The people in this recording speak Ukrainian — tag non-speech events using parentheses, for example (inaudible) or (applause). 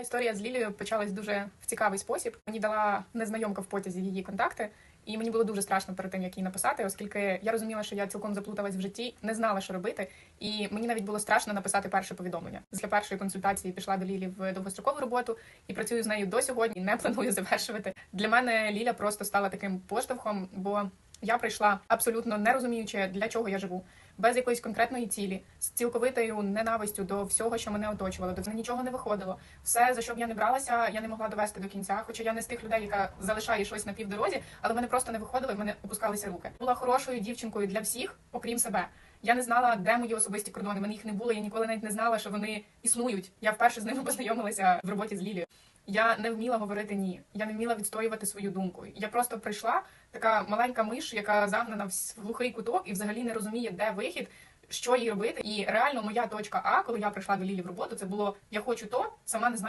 Історія з Лілією почалась дуже в цікавий спосіб. Мені дала незнайомка в потязі її контакти, і мені було дуже страшно перед тим, як їй написати, оскільки я розуміла, що я цілком заплуталась в житті, не знала, що робити, і мені навіть було страшно написати перше повідомлення. Після першої консультації пішла до Лілі в довгострокову роботу і працюю з нею до сьогодні. Не планую завершувати. Для мене Ліля просто стала таким поштовхом, бо я прийшла абсолютно не розуміючи, для чого я живу, без якоїсь конкретної цілі, з цілковитою ненавистю до всього, що мене оточувало, до нічого не виходило. Все, за що б я не бралася, я не могла довести до кінця. Хоча я не з тих людей, яка залишає щось на півдорозі, але мене просто не виходило, і в мене опускалися руки. Була хорошою дівчинкою для всіх, окрім себе. Я не знала, де мої особисті кордони. В мене їх не було. Я ніколи навіть не знала, що вони існують. Я вперше з ними (laughs) познайомилася в роботі з Лілією. Я не вміла говорити ні. Я не вміла відстоювати свою думку. Я просто прийшла така маленька миш, яка загнана в глухий куток і взагалі не розуміє, де вихід, що їй робити. І реально моя точка А, коли я прийшла до Лілі в роботу, це було я хочу то, сама не знаю.